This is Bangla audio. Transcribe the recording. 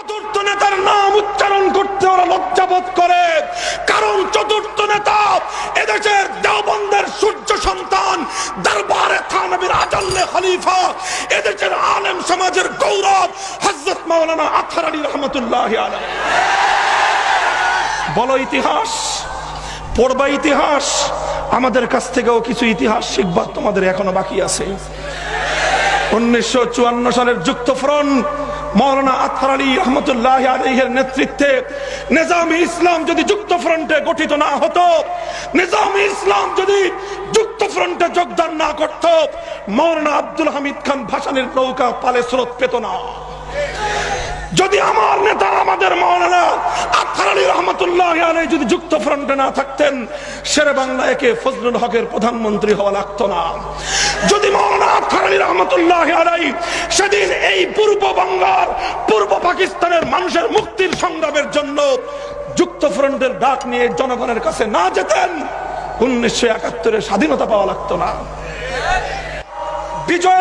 চতুর্থ নেতার নাম উচ্চারণ করতে ওরা লজ্জাবোধ করে। কারণ চতুর্থ নেতা এদেশের দেওবন্দের সূর্য সন্তান, দরবারে থানবীর আজাল্লে খলিফা, এদেশের আলেম সমাজের গৌরব, হযরত মাওলানা আতহার আলী রহমতুল্লাহ আলাইহি। বলো ইতিহাস, পড়বা ইতিহাস, আমাদের কাছ থেকেও কিছু ইতিহাস শিখবার তোমাদের এখনও বাকি আছে। উনিশশো চুয়ান্ন সালের যুক্ত ফ্রন্ট মৌলানা আতহার আলী রহমতুল্লাহ আলহের নেতৃত্বে নিজামী ইসলাম যদি যুক্ত ফ্রন্টে গঠিত না হতো, নিজামী ইসলাম যদি যুক্ত ফ্রন্টে যোগদান না করত, মৌলানা আব্দুল হামিদ খান ভাসানের নৌকা পালে স্রোত পেত না। যদি আমার নেতা আমাদের মৌলানা আতহার আলী রহমতুল্লাহ আলাই যদি যুক্ত ফ্রন্টে না থাকতেন, শেরে বাংলা একে ফজলুল হকের প্রধানমন্ত্রী হওয়া লাগতো না। যদি মৌলানা সেদিন এই পূর্ব বাংলার, পূর্ব পাকিস্তানের মানুষের মুক্তির সংগ্রামের জন্য যুক্তফ্রন্টের ডাক নিয়ে জনগণের কাছে না যেতেন, উনিশশো একাত্তরে স্বাধীনতা পাওয়া লাগতো না। বিজয়